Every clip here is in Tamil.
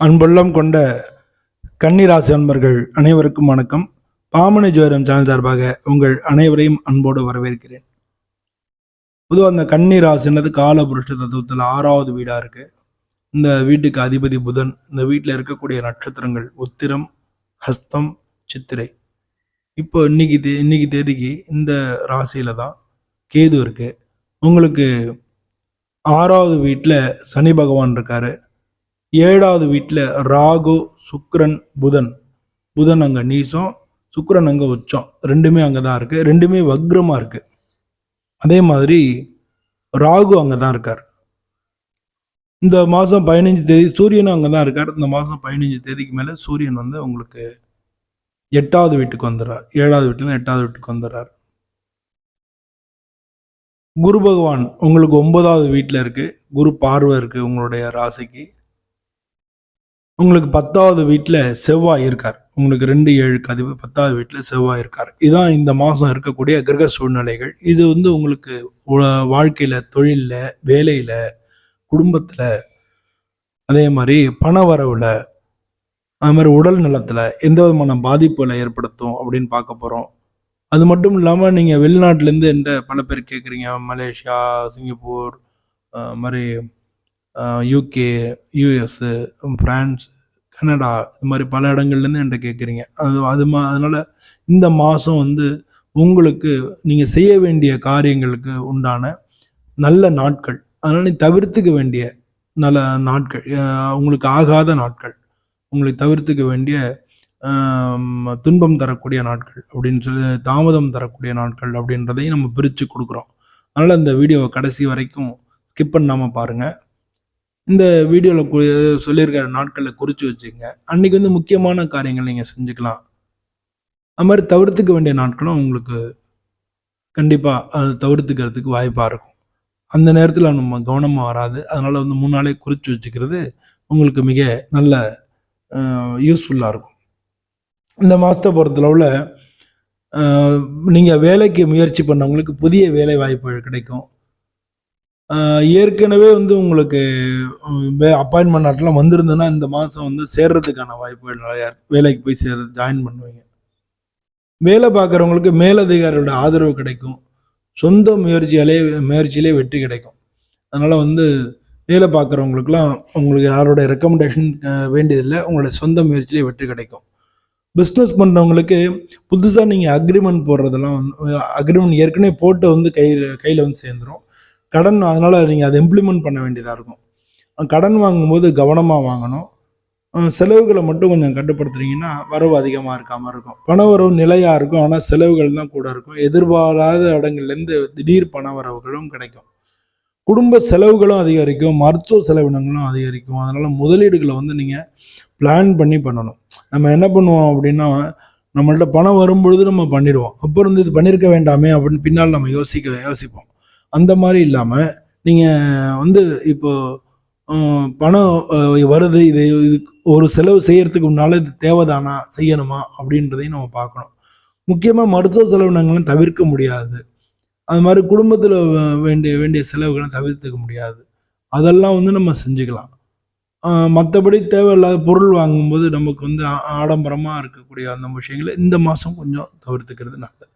அன்புள்ளம் கொண்ட கன்னிராசி அன்பர்கள் அனைவருக்கும் வணக்கம். பாமனை ஜோதிடம் சேனல் சார்பாக உங்கள் அனைவரையும் அன்போடு வரவேற்கிறேன். பொதுவாக அந்த கன்னிராசினது காலபுருஷ தத்துவத்தில் ஆறாவது வீடாக இருக்கு. இந்த வீட்டுக்கு அதிபதி புதன் இந்த வீட்டில் இருக்கக்கூடிய நட்சத்திரங்கள் உத்திரம் ஹஸ்தம் சித்திரை. இப்போ இன்னைக்கு தே இன்னைக்கு தேதிக்கு இந்த ராசியில தான் கேது இருக்கு. உங்களுக்கு ஆறாவது வீட்டில் சனி பகவான் இருக்காரு. ஏழாவது வீட்டில் ராகு சுக்ரன் புதன். புதன் அங்கே நீசம் சுக்ரன் அங்கே உச்சம். ரெண்டுமே அங்கே தான் இருக்குது ரெண்டுமே வக்ரமாக இருக்குது அதே மாதிரி ராகு அங்கே தான் இருக்கார். இந்த மாதம் பதினஞ்சு தேதி சூரியனும் அங்கே தான் இருக்கார். இந்த மாதம் பதினஞ்சு தேதிக்கு மேலே சூரியன் வந்து உங்களுக்கு எட்டாவது வீட்டுக்கு வந்துடுறார். ஏழாவது வீட்டில் எட்டாவது வீட்டுக்கு வந்துடுறார். குரு பகவான் உங்களுக்கு ஒன்பதாவது வீட்டில் இருக்குது குரு பார்வை இருக்குது உங்களுடைய ராசிக்கு. உங்களுக்கு பத்தாவது வீட்டில் செவ்வாய் இருக்கார். உங்களுக்கு ரெண்டு ஏழுக்கு அதிபதி பத்தாவது வீட்டில் செவ்வாய் இருக்கார். இதுதான் இந்த மாதம் இருக்கக்கூடிய கிரக சூழ்நிலைகள். இது வந்து உங்களுக்கு வாழ்க்கையில் தொழிலில் வேலையில் குடும்பத்தில் அதே மாதிரி பண வரவுல அது மாதிரி உடல் நலத்தில் எந்த விதமான பாதிப்புகளை ஏற்படுத்தும் அப்படின்னு பார்க்க போகிறோம் அது மட்டும் இல்லாமல் நீங்கள் வெளிநாட்டிலேருந்து என்ற பல பேர் கேட்குறீங்க மலேசியா சிங்கப்பூர் மாதிரி யூகே யூஎஸ்ஸு ஃப்ரான்ஸ் கனடா இது மாதிரி பல இடங்கள்லேருந்து என்கிட்ட கேட்குறீங்க. அது அது மா அதனால் இந்த மாதம் வந்து உங்களுக்கு நீங்கள் செய்ய வேண்டிய காரியங்களுக்கு உண்டான நல்ல நாட்கள். அதனால் தவிர்த்துக்க வேண்டிய நல்ல நாட்கள். உங்களுக்கு ஆகாத நாட்கள். உங்களை தவிர்த்துக்க வேண்டிய துன்பம் தரக்கூடிய நாட்கள் அப்படின்னு சொல்லி தாமதம் தரக்கூடிய நாட்கள் அப்படின்றதையும் நம்ம பிரித்து கொடுக்குறோம். அதனால் இந்த வீடியோவை கடைசி வரைக்கும் ஸ்கிப் பண்ணாமல் பாருங்கள் இந்த வீடியோவில் கு சொல்லியிருக்கிற நாட்களை குறித்து வச்சுங்க. அன்றைக்கி வந்து முக்கியமான காரியங்கள் நீங்கள் செஞ்சுக்கலாம். அது மாதிரி தவிர்த்துக்க வேண்டிய நாட்களும் உங்களுக்கு கண்டிப்பாக அது தவிர்த்துக்கிறதுக்கு வாய்ப்பாக இருக்கும். அந்த நேரத்தில் நம்ம கவனமாக வராது. அதனால் வந்து மூணு நாளே குறித்து வச்சுக்கிறது உங்களுக்கு மிக நல்ல யூஸ்ஃபுல்லாக இருக்கும். இந்த மாதத்தை பொறுத்தளவில் நீங்கள் வேலைக்கு முயற்சி பண்ணவங்களுக்கு புதிய வேலை வாய்ப்புகள் கிடைக்கும். ஏற்கனவே வந்து உங்களுக்கு அப்பாயின்மெண்ட் நாட்டெலாம் வந்திருந்ததுன்னா இந்த மாதம் வந்து சேர்றதுக்கான வாய்ப்புகள் நிறையா வேலைக்கு போய் சேர ஜாயின் பண்ணுவீங்க. வேலை பார்க்குறவங்களுக்கு மேலதிகாரியோட ஆதரவு கிடைக்கும். சொந்த முயற்சியாலே முயற்சியிலே வெற்றி கிடைக்கும். அதனால் வந்து வேலை பார்க்குறவங்களுக்குலாம் உங்களுக்கு யாரோட ரெக்கமெண்டேஷன் வேண்டியதில்லை. உங்களோட சொந்த முயற்சியிலே வெற்றி கிடைக்கும். பிஸ்னஸ் பண்ணுறவங்களுக்கு புதுசாக நீங்கள் அக்ரிமெண்ட் போடுறதெல்லாம் வந்து அக்ரிமெண்ட் ஏற்கனவே போட்டு வந்து கையில் கையில் வந்து சேர்ந்துடும் கடன் அதனால் நீங்கள் அதை இம்ப்ளிமெண்ட் பண்ண வேண்டியதாக இருக்கும். கடன் வாங்கும்போது கவனமாக வாங்கணும். செலவுகளை மட்டும் கொஞ்சம் கட்டுப்படுத்துறீங்கன்னா வரவு அதிகமாக இருக்காமல் இருக்கும். பண வரவு நிலையாக இருக்கும். ஆனால் செலவுகள் தான் கூட இருக்கும். எதிர்பாராத இடங்கள்லேருந்து திடீர் பண வரவுகளும் கிடைக்கும். குடும்ப செலவுகளும் அதிகரிக்கும். மருத்துவ செலவினங்களும் அதிகரிக்கும். அதனால் முதலீடுகளை வந்து நீங்கள் பிளான் பண்ணி பண்ணணும். நம்ம என்ன பண்ணுவோம் அப்படின்னா நம்மள்ட்ட பணம் வரும்பொழுது நம்ம பண்ணிடுவோம். அப்புறம் வந்து இது பண்ணியிருக்க வேண்டாமே அப்படின்னு பின்னால் நம்ம யோசிக்க யோசிப்போம். அந்த மாதிரி இல்லாமல் நீங்கள் வந்து இப்போ பணம் வருது இது இது ஒரு செலவு செய்யறதுக்கு முன்னால் இது தேவைதானா செய்யணுமா அப்படின்றதையும் நம்ம பார்க்கணும். முக்கியமாக மருத்துவ செலவினங்களும் தவிர்க்க முடியாது. அது மாதிரி குடும்பத்தில் வேண்டிய வேண்டிய செலவுகளை தவிர்த்துக்க முடியாது. அதெல்லாம் வந்து நம்ம செஞ்சுக்கலாம். மற்றபடி தேவையில்லாத பொருள் வாங்கும்போது நமக்கு வந்து ஆ- இருக்கக்கூடிய அந்த விஷயங்களை இந்த மாதம் கொஞ்சம் தவிர்த்துக்கிறது நல்லது.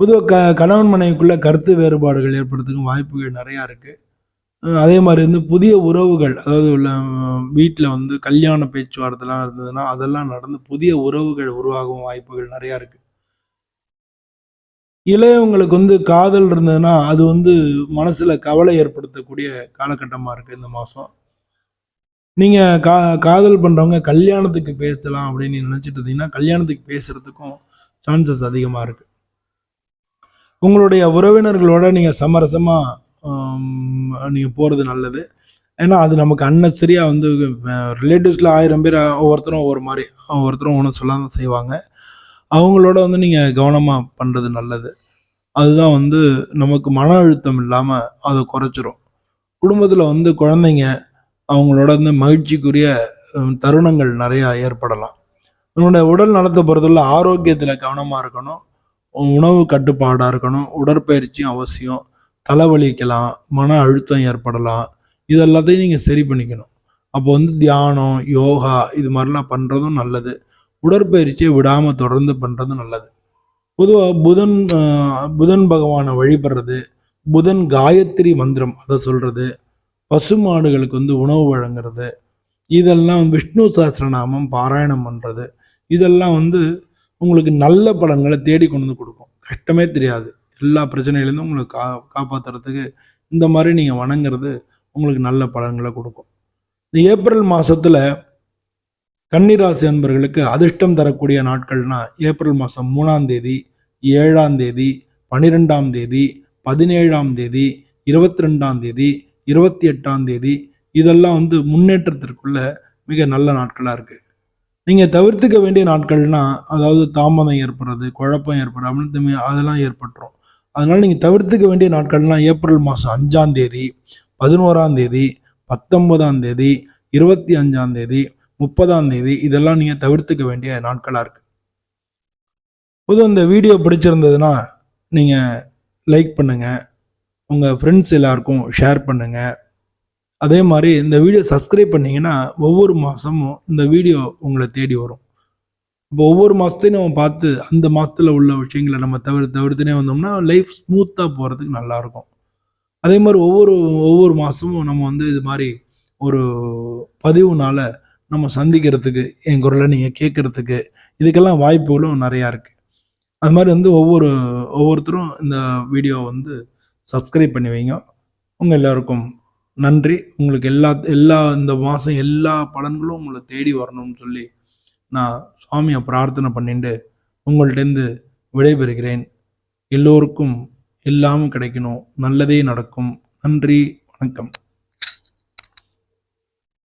பொதுவாக க கணவன் மனைவிக்குள்ள கருத்து வேறுபாடுகள் ஏற்படுறதுக்கும் வாய்ப்புகள் நிறையா இருக்கு. அதே மாதிரி வந்து புதிய உறவுகள் அதாவது உள்ள வீட்டில் வந்து கல்யாண பேச்சுவார்த்தைலாம் இருந்ததுன்னா அதெல்லாம் நடந்து புதிய உறவுகள் உருவாகும் வாய்ப்புகள் நிறையா இருக்கு. இளையவங்களுக்கு வந்து காதல் இருந்ததுன்னா அது வந்து மனசுல கவலை ஏற்படுத்தக்கூடிய காலகட்டமா இருக்கு இந்த மாசம். நீங்க கா காதல் பண்றவங்க கல்யாணத்துக்கு பேசலாம் அப்படின்னு நினச்சிட்டு நினைச்சிட்டு இருந்தீங்கன்னா கல்யாணத்துக்கு பேசுறதுக்கும் சான்சஸ் அதிகமா இருக்கு. உங்களுடைய உறவினர்களோட நீங்க சமரசமா நீங்கள் நீங்க போறது நல்லது. ஏன்னா அது நமக்கு அன்னசரியா வந்து ரிலேட்டிவ்ஸ்ல ஆயிரம் பேர் ஒவ்வொருத்தரும் ஒவ்வொரு மாதிரி ஒவ்வொருத்தரும் ஒன்று சொல்லாம செய்வாங்க. அவங்களோட வந்து நீங்க கவனமா பண்றது நல்லது. அதுதான் வந்து நமக்கு மன அழுத்தம் இல்லாம அதை குறைச்சிரும். குடும்பத்துல வந்து குழந்தைங்க அவங்களோட வந்து மகிழ்ச்சிக்குரிய தருணங்கள் நிறைய ஏற்படலாம். உன்னோட உடல் நலத்தை பொறுத்தவரை ஆரோக்கியத்துல கவனமா இருக்கணும். உணவு கட்டுப்பாடாக இருக்கணும் உடற்பயிற்சியும் அவசியம் தலைவலிக்கலாம் மன அழுத்தம் ஏற்படலாம். இது எல்லாத்தையும் சரி பண்ணிக்கணும். அப்போ வந்து தியானம் யோகா இது மாதிரிலாம் பண்ணுறதும் நல்லது. உடற்பயிற்சியை விடாமல் தொடர்ந்து பண்ணுறதும் நல்லது. பொதுவாக புதன் புதன் பகவானை வழிபடுறது புதன் காயத்ரி மந்திரம் அதை சொல்கிறது பசுமாடுகளுக்கு வந்து உணவு வழங்குறது இதெல்லாம் விஷ்ணு சஹஸ்ரநாமம் பாராயணம் பண்ணுறது இதெல்லாம் வந்து உங்களுக்கு நல்ல பலன்களை தேடி கொண்டு வந்து கொடுக்கும். கஷ்டமே தெரியாது. எல்லா பிரச்சனையிலேருந்தும் உங்களுக்கு கா காப்பாற்றுறதுக்கு இந்த மாதிரி நீங்கள் வணங்குறது உங்களுக்கு நல்ல பலன்களை கொடுக்கும். இந்த ஏப்ரல் மாதத்தில் கன்னிராசி அன்பர்களுக்கு அதிர்ஷ்டம் தரக்கூடிய நாட்கள்னா ஏப்ரல் மாதம் மூணாம் தேதி ஏழாம் தேதி பன்னிரெண்டாம் தேதி பதினேழாம் தேதி இருபத்தி ரெண்டாம் தேதி இருபத்தி எட்டாம் தேதி இதெல்லாம் வந்து முன்னேற்றத்திற்குள்ள மிக நல்ல நாட்களாக இருக்குது நீங்கள் தவிர்த்துக்க வேண்டிய நாட்கள்னால் அதாவது தாமதம் ஏற்படுறது குழப்பம் ஏற்படுறது அப்படின்னு அதெல்லாம் ஏற்பட்டுரும். அதனால் நீங்கள் தவிர்த்துக்க வேண்டிய நாட்கள்னால் ஏப்ரல் மாதம் அஞ்சாம் தேதி பதினோராம் தேதி பத்தொன்பதாம் தேதி இருபத்தி அஞ்சாம் தேதி முப்பதாம் தேதி இதெல்லாம் நீங்கள் தவிர்த்துக்க வேண்டிய நாட்களாக இருக்கு. பொதுவாக இந்த வீடியோ பிடிச்சிருந்ததுன்னா நீங்கள் லைக் பண்ணுங்கள் உங்கள் ஃப்ரெண்ட்ஸ் எல்லாருக்கும் ஷேர் பண்ணுங்கள் அதே மாதிரி இந்த வீடியோ சப்ஸ்கிரைப் பண்ணிங்கன்னா ஒவ்வொரு மாதமும் இந்த வீடியோ உங்களை தேடி வரும். இப்போ ஒவ்வொரு மாதத்தையும் நம்ம பார்த்து அந்த மாதத்தில் உள்ள விஷயங்களை நம்ம தவிர தவிர்த்துனே வந்தோம்னா லைஃப் ஸ்மூத்தாக போகிறதுக்கு நல்லாயிருக்கும் அதே மாதிரி ஒவ்வொரு ஒவ்வொரு மாதமும் நம்ம வந்து இது மாதிரி ஒரு பதிவுனால நம்ம சந்திக்கிறதுக்கு என் குரலை நீங்கள் கேட்குறதுக்கு இதுக்கெல்லாம் வாய்ப்புகளும் நிறையா இருக்குது அது மாதிரி வந்து ஒவ்வொரு ஒவ்வொருத்தரும் இந்த வீடியோ வந்து சப்ஸ்கிரைப் பண்ணி வைங்க. உங்கள் எல்லோருக்கும் நன்றி. உங்களுக்கு எல்லா எல்லா இந்த மாதம் எல்லா பலன்களும் உங்களை தேடி வரணும்னு சொல்லி நான் சுவாமியை பிரார்த்தனை பண்ணிட்டு உங்கள்கிட்டேருந்து விடைபெறுகிறேன். எல்லோருக்கும் எல்லாமும் கிடைக்கணும். நல்லதே நடக்கும். நன்றி. வணக்கம்.